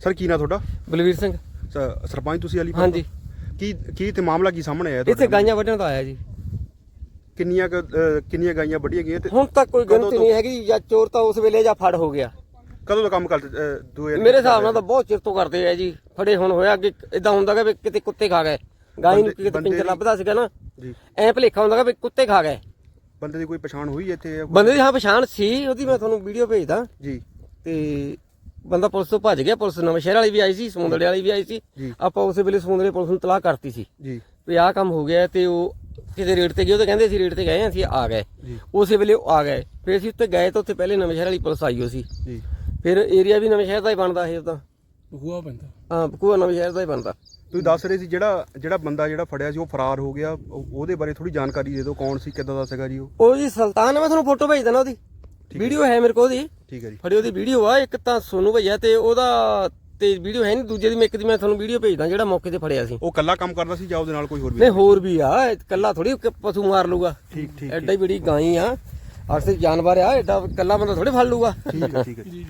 Sir ਕੀ ਨਾਂ ਤੁਹਾਡਾ? ਬਲਵੀਰ ਸਿੰਘ। ਸ- ਸਰਪੰਚ ਤੁਸੀਂ ਅਲੀ ਹਾਂਜੀ। ਕੀ ਕੀ ਤੇ ਮਾਮਲਾ ਕੀ ਸਾਹਮਣੇ ਆਇਆ ਇੱਥੇ? ਗਾਈਆਂ ਵੱਢਣ ਦਾ ਆਇਆ ਜੀ। ਕਿੰਨੀਆਂ ਕੁ, ਅਹ, ਕਿੰਨੀਆਂ ਗਾਈਆਂ ਵੱਢੀਆਂ ਗਈਆਂ ਤੇ ਹੁਣ ਤੱਕ ਕੋਈ ਕਦੋਂ ਗਿਣਤੀ ਤੋਂ? ਨਹੀਂ ਹੈਗੀ ਜਾਂ ਚੋਰ ਤਾਂ ਉਸ ਵੇਲੇ ਜਾਂ ਫੜ ਹੋ ਗਿਆ। ਕਦੋਂ ਦਾ ਕੰਮ ਕਰਦੇ ਅਹ, ਦੋ ਹਜ਼ਾਰ ਮੇਰੇ ਹਿਸਾਬ ਨਾਲ ਤਾਂ ਬਹੁਤ ਚਿਰ ਤੋਂ ਕਰਦੇ ਆ ਜੀ। ਫੜੇ ਹੁਣ ਹੋਇਆ ਕਿ ਇਦਾਂ ਹੁੰਦਾ ਕਿ ਵੀ ਕਿਤੇ ਕੁੱਤੇ ਖਾ ਗਏ। ਗਾਈ ਨੂੰ ਬੰਦੇ- ਕਿਤੇ ਬੰਦੇ ਪਿੰਜਰ ਦੀ- ਲੱਭਦਾ ਸੀਗਾ ਨਾ। ਜੀ। ਐ ਭਲੇਖਾ ਹੁੰਦਾ ਕਿ ਵੀ ਕੁੱਤੇ ਖਾ ਗਏ। ਬੰਦੇ ਦੀ ਕੋਈ ਪਛਾਣ ਹੋਈ ਇੱਥੇ? ਬੰਦੇ ਦੀ ਹਾਂ ਪਛਾਣ ਸੀ ਉਹਦੀ ਮੈਂ ਤੁਹਾਨੂੰ ਵੀਡੀਓ ਭੇਜਦਾ। ਜੀ। ਤੇ ਬੰਦਾ ਪੁਲਿਸ ਤੋਂ ਭੱਜ ਗਿਆ ਪੁਲਿਸ ਨਵੇਂ ਸ਼ਹਿਰ ਵਾਲੀ ਵੀ ਆਈ ਸੀ ਸਮੁੰਦੜੇ ਵਾਲੀ ਵੀ ਆਈ ਸੀ। ਆਪਾਂ ਉਸੇ ਵੇਲੇ ਸਮੁੰਦੜੇ ਪੁਲਿਸ ਨੂੰ ਤਲਾਹ ਕਰਤੀ ਸੀ। ਜੀ। ਵੀ ਆਹ ਕੰਮ ਹੋ ਗਿਆ ਤੇ ਉਹ ਕਿਤੇ ਰੇਟ ਤੇ ਗਏ ਉਹ ਤਾਂ ਕਹਿੰਦੇ ਸੀ ਰੇਟ ਤੇ ਗਏ ਹਾਂ, ਅਸੀਂ ਆ ਗਏ। ਉਸੇ ਵੇਲੇ ਉਹ ਆ ਗਏ। ਫਿਰ ਅਸੀਂ ਉੱਤੇ ਗਏ ਤਾਂ ਉੱਥੇ ਪਹਿਲੇ ਨਵੇਂ ਸ਼ਹਿਰ ਵਾਲੀ ਪੁਲਿਸ ਆਈ ਹੋ ਸੀ। ਜੀ। ਫਿਰ ਏਰੀਆ ਵੀ ਨਵੇਂ ਸ਼ਹਿਰ ਦਾ ਹੀ ਬਣਦਾ ਇਹ ਤਾਂ ਹੁਆ ਪੈਂਦਾ ਹਾਂ ਬਕੂਆ ਨਵੇਂ ਸ਼ਹਿਰ ਦਾ ਹੀ ਬਣਦਾ। ਤੁਸੀਂ ਦੱਸ ਰਹੇ ਸੀ ਜਿਹੜਾ ਜਿਹੜਾ ਬੰਦਾ ਜਿਹੜਾ ਫੜਿਆ ਸੀ ਉਹ ਫਰਾਰ ਹੋ ਗਿਆ। ਉਹ- ਉਹਦੇ ਬਾਰੇ ਥੋੜੀ ਜਾਣਕਾਰੀ ਦੇ ਦਿਓ ਕੌਣ ਸੀ ਕਿੱਦਾਂ ਦਾ ਸੀਗਾ ਜੀ ਉਹ? ਉਹ ਜੀ ਸੁਲਤਾਨ ਆ, ਮੈਂ ਤੁਹਾਨੂੰ ਫੋਟੋ ਭੇਜ ਦੇਣਾ ਉਹਦੀ। ਵੀਡੀਓ ਹੈ ਮੇਰੇ ਕੋਲ ਉਹਦੀ। ਠੀਕ ਹੈ ਜੀ। ਫੜੀ ਉਹਦੀ ਵੀਡੀਓ ਆ ਇੱਕ ਤਾਂ ਸੋਨੂ ਭਈਆ ਤੇ ਉਹਦਾ ਤੇ ਵੀਡੀਓ ਹੈ ਨਹੀਂ ਦੂਜੇ ਦੀ ਮੈਂ ਇੱਕ ਦੀ ਮੈਂ ਤੁਹਾਨੂੰ ਵੀਡੀਓ ਭੇਜਦਾ ਜਿਹੜਾ ਮੌਕੇ ਤੇ ਫੜਿਆ ਸੀ। ਉਹ ਕੱਲਾ ਕੰਮ ਕਰਦਾ ਸੀ ਜਾਂ ਉਹਦੇ ਨਾਲ ਕੋਈ ਹੋਰ ਵੀ ਨਹੀਂ ਹੋਰ ਵੀ ਆ ਇਕੱਲਾ ਥੋੜੀ ਪਸ਼ੂ ਮਾਰ ਲੂਗਾ। ਠੀਕ ਠੀਕ ਐਡਾ ਹੀ ਬੜੀ ਗਾਈ ਆ ਅਰਸੇ ਜਾਨਵਰ ਆ ਐਡਾ ਇਕੱਲਾ ਬੰਦਾ ਥੋੜੀ ਫੜ ਲੂਗਾ। ਠੀਕ ਹੈ ਠੀਕ ਹੈ। ਜੀ।